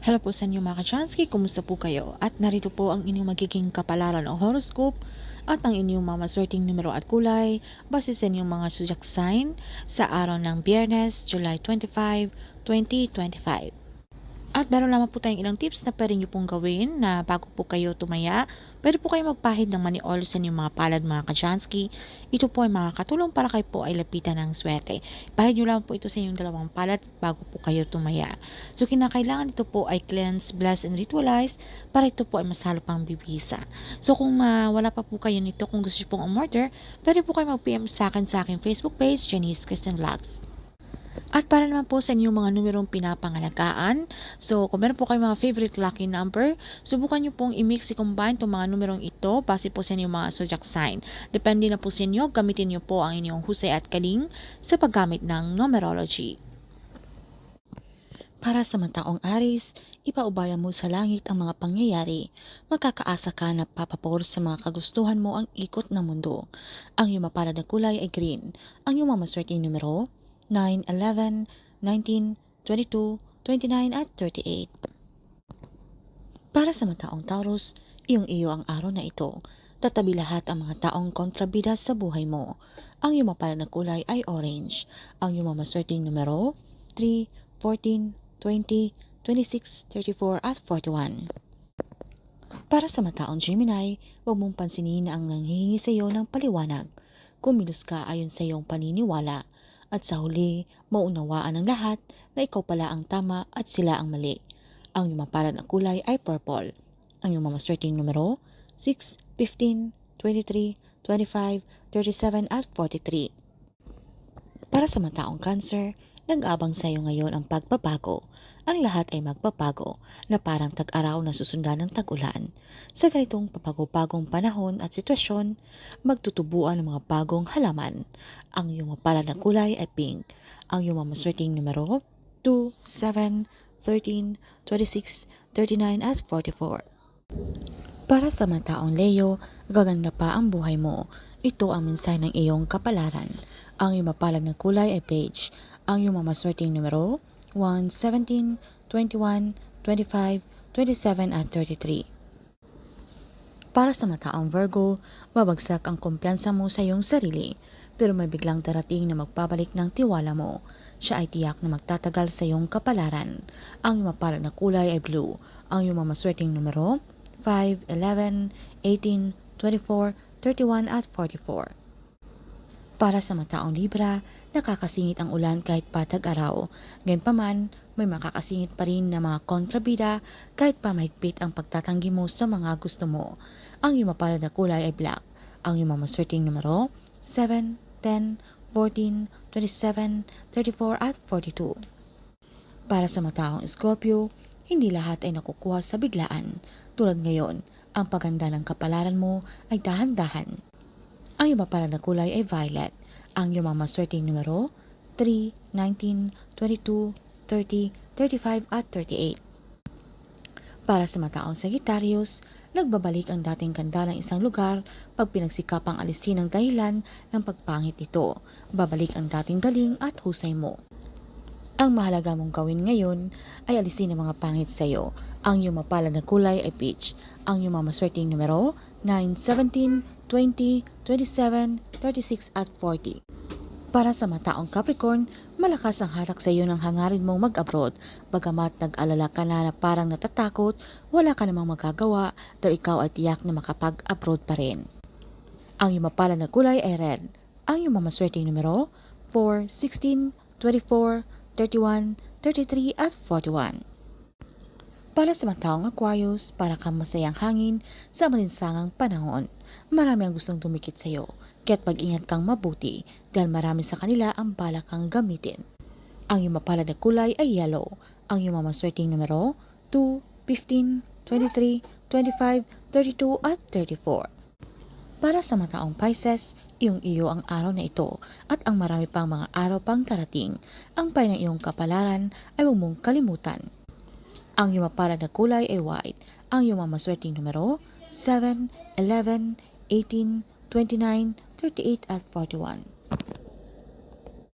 Hello po sa inyo mga kachansky, kumusta po kayo? At narito po ang inyong magiging kapalaran o horoscope at ang inyong mga maswerteng numero at kulay base sa inyong mga zodiac sign sa araw ng Biyernes, July 25, 2025. At meron lamang po tayong ilang tips na pwede nyo pong gawin na bago po kayo tumaya, pwede po kayo magpahid ng money oil sa inyong mga palad mga kachansky. Ito po ay makakatulong para kayo po ay lapitan ng swerte. Pahid nyo lang po ito sa inyong dalawang palad bago po kayo tumaya. So kinakailangan ito po ay cleanse, bless, and ritualize para ito po ay mas halo pang bibisa. So kung uh, wala pa po kayo nito, kung gusto nyo pong umorder, pwede po kayo mag-PM sa akin sa aking Facebook page, Janice Kristen Vlogs. At para naman po sa inyong mga numerong pinapangalagaan, so kung meron po kayong mga favorite lucky number, subukan nyo pong i-mix, i-combine itong mga numerong ito base po sa inyong mga zodiac sign. Depende na po sa inyo, gamitin nyo po ang inyong husay at kaling sa paggamit ng numerology. Para sa mataong Aris, ipaubaya mo sa langit ang mga pangyayari. Magkakaasa ka na papapor sa mga kagustuhan mo ang ikot ng mundo. Ang iyong mapalad na kulay ay green. Ang iyong mga maswerteng numero, 9, 11, 19, 22, 29 at 38. Para sa mataong Taurus, iyong iyo ang araw na ito. Tatabi lahat ang mga taong kontrabida sa buhay mo. Ang iyong mapalad na kulay ay orange. Ang iyong mga maswerteng numero, 3, 14, 20, 26, 34 at 41. Para sa mataong Gemini, huwag mong pansinin na ang nanghihingi sa iyo ng paliwanag. Kumilos ka ayon sa iyong paniniwala at sa huli, maunawaan ng lahat na ikaw pala ang tama at sila ang mali. Ang iyong mapalad na kulay ay purple. Ang iyong mamaswerteng numero, 6, 15, 23, 25, 37 at 43. Para sa mataong cancer, nag-abang sa iyo ngayon ang pagbabago. Ang lahat ay magbabago na parang tag-araw na susundan ng tag-ulan. Sa ganitong papago-bagong panahon at sitwasyon, magtutubuan ng mga bagong halaman. Ang iyong mapalad na kulay ay pink. Ang iyong mamaswerteng numero 2, 7, 13, 26, 39 at 44. Para sa mataong Leo, gaganda pa ang buhay mo. Ito ang mensahe ng iyong kapalaran. Ang iyong mapalad na kulay ay beige. Ang iyong mamaswerteng numero 1, 17, 21, 25, 27 at 33. Para sa mataong Virgo, babagsak ang kumpiyansa mo sa iyong sarili, pero may biglang darating na magpabalik ng tiwala mo. Siya ay tiyak na magtatagal sa iyong kapalaran. Ang iyong mapalad na kulay ay blue. Ang iyong mamaswerteng numero 5, 11, 18, 24, 31 at 44. Para sa mataong Libra, nakakasingit ang ulan kahit patag araw. Gayunpaman, may makakasingit pa rin na mga kontrabida kahit pa mahigpit ang pagtatanggi mo sa mga gusto mo. Ang iyong mapalad na kulay ay black. Ang iyong mamaswerteng numero, 7, 10, 14, 27, 34 at 42. Para sa mataong Scorpio, hindi lahat ay nakukuha sa biglaan. Tulad ngayon, ang paganda ng kapalaran mo ay dahan-dahan. Ang iyong mapalad na kulay ay violet. Ang iyong mga maswerteng numero, 3, 19, 22, 30, 35 at 38. Para sa mataong Sagittarius, nagbabalik ang dating ganda ng isang lugar pag pinagsikapang alisin ang dahilan ng pagpangit nito. Babalik ang dating galing at husay mo. Ang mahalaga mong gawin ngayon ay alisin ang mga pangit sa iyo. Ang iyong mapalad na kulay ay peach. Ang iyong mga numero 9, 17, 20, 27, 36 at 40. Para sa mataong Capricorn, malakas ang hatak sa iyo ng hangarin mong mag-abroad. Bagamat nag-alala ka na na parang natatakot, wala ka namang magagawa dahil ikaw ay tiyak na makapag-abroad pa rin. Ang iyong mapalad na kulay ay red. Ang iyong mamaswerteng numero 4, 16, 24, 31, 33 at 41. Para sa mga taong Aquarius, para kang masayang hangin sa malinsangang panahon. Marami ang gustong dumikit sa iyo, kaya't pag-ingat kang mabuti dahil marami sa kanila ang balak kang gamitin. Ang iyong mapalad na kulay ay yellow. Ang iyong mamaswerteng numero 2, 15, 23, 25, 32 at 34. Para sa mataong Pisces, iyong iyo ang araw na ito at ang marami pang mga araw pang darating. Ang pay ng iyong kapalaran ay huwag mong kalimutan. Ang iyong mapalad na kulay ay white. Ang iyong mamaswerteng numero 7, 11, 18, 29, 38 at 41.